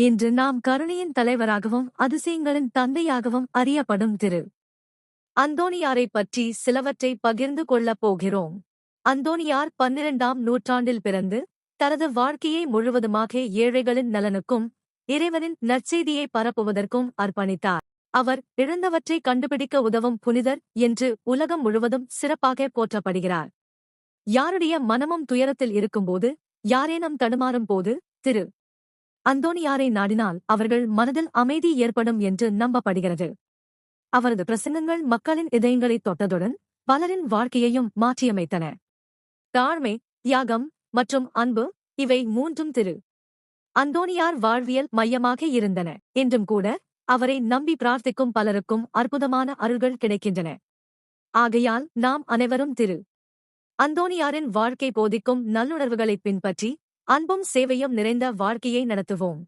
இன்று நாம் கருணையின் தலைவராகவும் அதிசயங்களின் தந்தையாகவும் அறியப்படும் திரு. அந்தோனியாரை பற்றி சிலவற்றை பகிர்ந்து கொள்ளப் போகிறோம். அந்தோனியார் பன்னிரண்டாம் நூற்றாண்டில் பிறந்து தனது வாழ்க்கையை முழுவதுமாக ஏழைகளின் நலனுக்கும் இறைவனின் நற்செய்தியை பரப்புவதற்கும் அர்ப்பணித்தார். அவர் இழந்தவற்றை கண்டுபிடிக்க உதவும் புனிதர் என்று உலகம் முழுவதும் சிறப்பாக போற்றப்படுகிறார். யாருடைய மனமும் துயரத்தில் இருக்கும்போது யாரேனும் தடுமாறும் போது திரு. அந்தோனியாரை நாடினால் அவர்கள் மனதில் அமைதி ஏற்படும் என்று நம்பப்படுகிறது. அவரது பிரசங்கங்கள் மக்களின் இதயங்களைத் தொட்டதுடன் பலரின் வாழ்க்கையையும் மாற்றியமைத்தன. தாழ்மை தியாகம் மற்றும் அன்பு இவை மூன்றும் திரு. அந்தோனியார் வாழ்வியல் மையமாக இருந்தன. என்றும் கூட அவரை நம்பி பிரார்த்திக்கும் பலருக்கும் அற்புதமான அருள்கள் கிடைக்கின்றன. ஆகையால் நாம் அனைவரும் திரு. அந்தோனியாரின் வாழ்க்கை போதிக்கும் நல்லுணர்வுகளைப் பின்பற்றி அன்பும் சேவையும் நிறைந்த வாழ்க்கையை நடத்துவோம்.